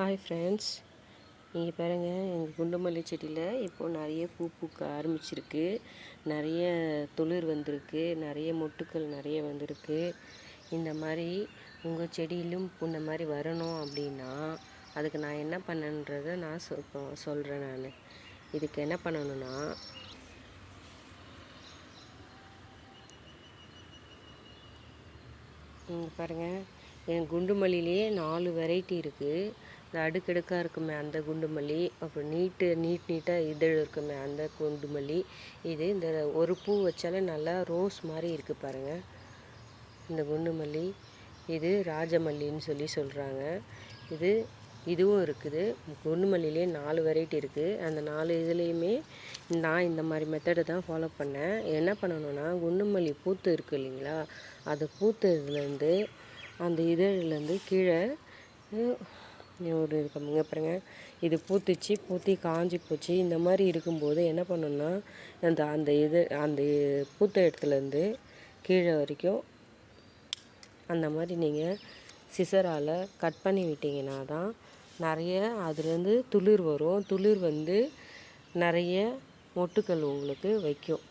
Hi friends நீங்கள் பாருங்கள் எங்கள் குண்டுமல்லி செடியில் இப்போது நிறைய பூ பூக்க ஆரம்பிச்சிருக்கு. நிறைய துளிர் வந்திருக்கு நிறைய மொட்டுக்கள் நிறைய வந்திருக்கு. இந்த மாதிரி உங்கள் செடியிலும் இந்த மாதிரி வரணும் அப்படின்னா அதுக்கு நான் என்ன பண்ணன்றதை நான் சொ இப்போ சொல்கிறேன் நான். இதுக்கு என்ன பண்ணணும்னா பாருங்கள் என் குண்டு மல்லியிலேயே நாலு வெரைட்டி இருக்குது இந்த அடுக்கடுக்காக இருக்குமே அந்த குண்டு மல்லி அப்புறம் நீட்டு நீட் நீட்டாக இதழ் இருக்குமே அந்த குண்டு மல்லி இது இந்த ஒரு பூ வச்சாலே நல்லா ரோஸ் மாதிரி இருக்குது பாருங்கள் இந்த குண்டு மல்லி இது ராஜமல்லின்னு சொல்லி சொல்கிறாங்க இது இதுவும் இருக்குது. குண்டு மல்லிலே நாலு வெரைட்டி இருக்குது அந்த நாலு இதுலேயுமே நான் இந்த மாதிரி மெத்தடை தான் ஃபாலோ பண்ணேன். என்ன பண்ணணும்னா குண்டு மல்லி பூத்து இருக்குது இல்லைங்களா? அது பூத்ததுலேருந்து அந்த இதழ்லேருந்து கீழே ஒரு இங்கே பாருங்க. இது பூத்துச்சு பூத்தி காஞ்சி போச்சு. இந்த மாதிரி இருக்கும்போது என்ன பண்ணணும்னா அந்த அந்த இது அந்த பூத்த இடத்துலேருந்து கீழே வரைக்கும் அந்த மாதிரி நீங்கள் சிசரால் கட் பண்ணி விட்டிங்கன்னா தான் நிறைய அதுலேருந்து துளிர் வரும். துளிர் வந்து நிறைய மொட்டுக்கள் உங்களுக்கு வைக்கும்.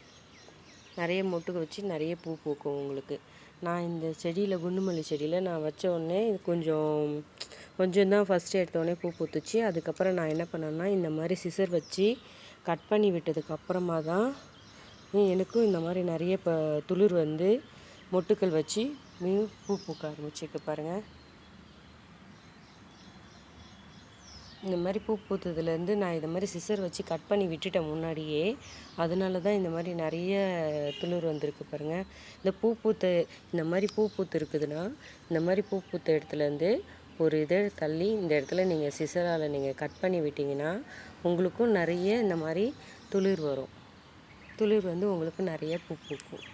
நிறைய மொட்டுக்கள் வச்சு நிறைய பூ பூக்கும் உங்களுக்கு. நான் இந்த செடியில் குண்டுமல்லி செடியில் நான் வச்ச உடனே கொஞ்சம் கொஞ்சம் தான் ஃபஸ்ட்டு எடுத்தோடனே பூ பூத்துச்சு. அதுக்கப்புறம் நான் என்ன பண்ணேன்னா இந்த மாதிரி சிசர் வச்சு கட் பண்ணி விட்டதுக்கப்புறமா தான் எனக்கும் இந்த மாதிரி நிறைய இப்போ துளிர் வந்து மொட்டுக்கள் வச்சு மீன் பூ பூக்க ஆரம்பிச்சிருக்கு பாருங்கள் இந்த மாதிரி பூ பூத்ததுலேருந்து நான் இதை மாதிரி சிசர் வச்சு கட் பண்ணி விட்டுட்டேன் முன்னாடியே. அதனால தான் இந்த மாதிரி நிறைய துளிர் வந்திருக்கு பாருங்கள் இந்த பூ பூத்த இந்த மாதிரி பூ பூத்து இருக்குதுன்னா இந்த மாதிரி பூ பூத்த இடத்துலேருந்து ஒரு இதை தள்ளி இந்த இடத்துல நீங்கள் சிசரால் நீங்கள் கட் பண்ணி விட்டிங்கன்னா உங்களுக்கும் நிறைய இந்த மாதிரி துளிர் வரும். துளிர் வந்து உங்களுக்கு நிறைய பூ பூக்கும்.